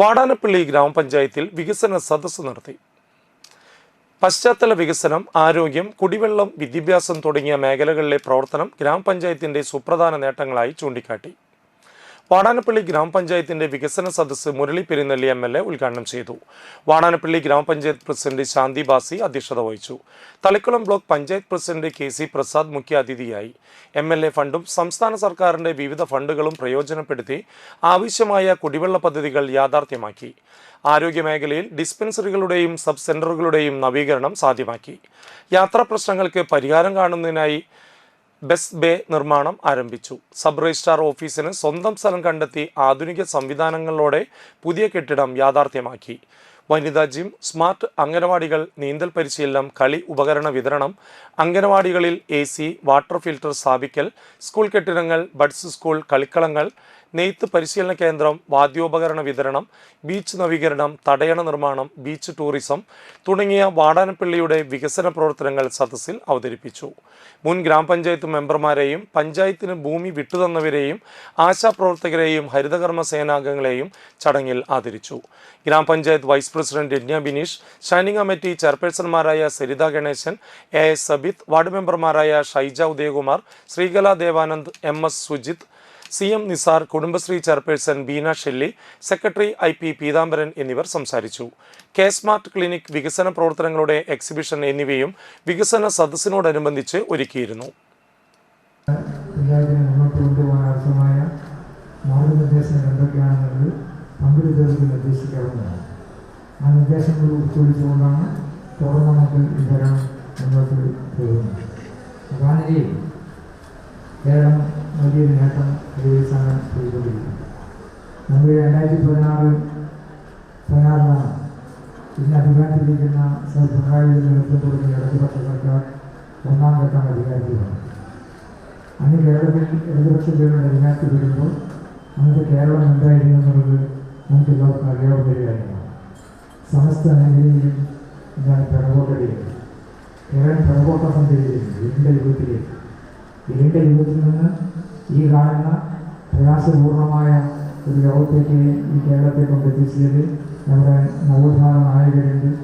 വാടാനപ്പള്ളി ഗ്രാമപഞ്ചായത്തിൽ വികസന സദസ്സ് നടത്തി. പശ്ചാത്തല വികസനം ആരോഗ്യം കുടിവെള്ളം വിദ്യാഭ്യാസം തുടങ്ങിയ മേഖലകളിലെ പ്രവർത്തനം ഗ്രാമപഞ്ചായത്തിന്റെ സുപ്രധാന നേട്ടങ്ങളായി ചൂണ്ടിക്കാട്ടി. വാടാനപ്പള്ളി ഗ്രാമപഞ്ചായത്തിന്റെ വികസന സദസ്സ് Murali Perunelli M L A ഉദ്ഘാടനം ചെയ്തു. വാടാനപ്പള്ളി ഗ്രാമപഞ്ചായത്ത് പ്രസിഡന്റ് ശാന്തി ബാസി അധ്യക്ഷത വഹിച്ചു. Thalikkulam block panchayat president K C Prasad മുഖ്യാതിഥിയായി. എം എൽ എ ഫണ്ടും സംസ്ഥാന സർക്കാരിന്റെ വിവിധ ഫണ്ടുകളും പ്രയോജനപ്പെടുത്തി ആവശ്യമായ കുടിവെള്ള പദ്ധതികൾ യാഥാർത്ഥ്യമാക്കി. ആരോഗ്യമേഖലയിൽ ഡിസ്പെൻസറികളുടെയും സബ് സെന്ററുകളുടെയും നവീകരണം സാധ്യമാക്കി. യാത്രാ പ്രശ്നങ്ങൾക്ക് പരിഹാരം കാണുന്നതിനായി ബസ് ബേ നിർമ്മാണം ആരംഭിച്ചു. സബ് രജിസ്ട്രാർ ഓഫീസിന് സ്വന്തം സ്ഥലം കണ്ടെത്തി ആധുനിക സംവിധാനങ്ങളോടെ പുതിയ കെട്ടിടം യാഥാർത്ഥ്യമാക്കി. വനിതാ ജിം സ്മാർട്ട് അംഗനവാടികൾ നീന്തൽ പരിശീലനം കളി ഉപകരണ വിതരണം അംഗനവാടികളിൽ എ സി വാട്ടർ ഫിൽട്ടർ സ്ഥാപിക്കൽ സ്കൂൾ കെട്ടിടങ്ങൾ ബഡ്സ് സ്കൂൾ കളിക്കളങ്ങൾ നെയ്ത്ത് പരിശീലന കേന്ദ്രം വാദ്യോപകരണ വിതരണം ബീച്ച് നവീകരണം തടയണ നിർമ്മാണം ബീച്ച് ടൂറിസം തുടങ്ങിയ വാടാനപ്പള്ളിയുടെ വികസന പ്രവർത്തനങ്ങൾ സദസ്സിൽ അവതരിപ്പിച്ചു. മുൻ ഗ്രാമപഞ്ചായത്ത് മെമ്പർമാരെയും പഞ്ചായത്തിന് ഭൂമി വിട്ടുതന്നവരെയും ആശാപ്രവർത്തകരെയും ഹരിതകർമ്മ സേനാംഗങ്ങളെയും ചടങ്ങിൽ ആദരിച്ചു. ഗ്രാമപഞ്ചായത്ത് വൈസ് പ്രസിഡന്റ് രജ്ഞ ബിനീഷ് ഷൈനിംഗ് committee ചെയർപേഴ്സൺമാരായ Saritha Ganeshan A S Sabith ward മെമ്പർമാരായ Shaija Udayakumar Sreekala Devanand M S Sujith C M Nisar Kudumbashree chairperson Beena Shelly secretary I P Peethambaran എന്നിവർ സംസാരിച്ചു. കെ സ്മാർട്ട് ക്ലിനിക് വികസന പ്രവർത്തനങ്ങളുടെ എക്സിബിഷൻ എന്നിവയും വികസന സദസ്സിനോടനുബന്ധിച്ച് ഒരുക്കിയിരുന്നു. മാർഗനിർദ്ദേശങ്ങൾ എന്തൊക്കെയാണെന്നുള്ളത് പങ്കെടുത്തവർക്ക് നിർദ്ദേശിക്കാവുന്നതാണ് ആ നിർദ്ദേശങ്ങൾ ഉൾക്കൊള്ളിച്ചുകൊണ്ടാണ് തുടർന്ന് നമുക്ക് ഇത്തരം മുന്നോട്ട് പോകുന്നത് അതാണെങ്കിൽ കേരളം വലിയൊരു നേട്ടം കൈവരിച്ചാണ് ചെയ്തുകൊണ്ടിരിക്കുന്നത്. നമ്മൾ രണ്ടായിരത്തി പതിനാറ് പതിനാറിലാണ് ഇന്ന് അധികാരത്തിലിരിക്കുന്ന സർ പിണറായി വിജയൻ നേതൃത്വം കൊടുക്കുന്ന ഇടതുപക്ഷ സർക്കാർ ഒന്നാം ഘട്ടം അധികാരത്തിൽ വന്നു അന്ന് കേരളത്തിൽ ഇടതുപക്ഷ പേരുടെ അധികാരത്തിൽ വരുമ്പോൾ അന്നത്തെ കേരളം എന്തായിരുന്നു എന്നുള്ളത് നമുക്ക് എല്ലാവർക്കും അറിയാവുന്ന ഒരു കാര്യമാണ്. സമസ്ത മേഖലയിലും ഞാൻ പിറകോട്ടടിയാണ് കേരളം പിറകോട്ടം സഞ്ചരിച്ചിരുന്നു ഇരുണ്ട യുഗത്തിലേക്ക് ഇരുണ്ട ജീവിതത്തിൽ നിന്ന് ഈ കാണുന്ന പ്രയാസപൂർണമായ ഒരു ലോകത്തേക്ക് ഈ കേരളത്തെ കൊണ്ടെത്തിച്ചത് നമ്മുടെ നവോത്ഥാന നായകരുണ്ട്.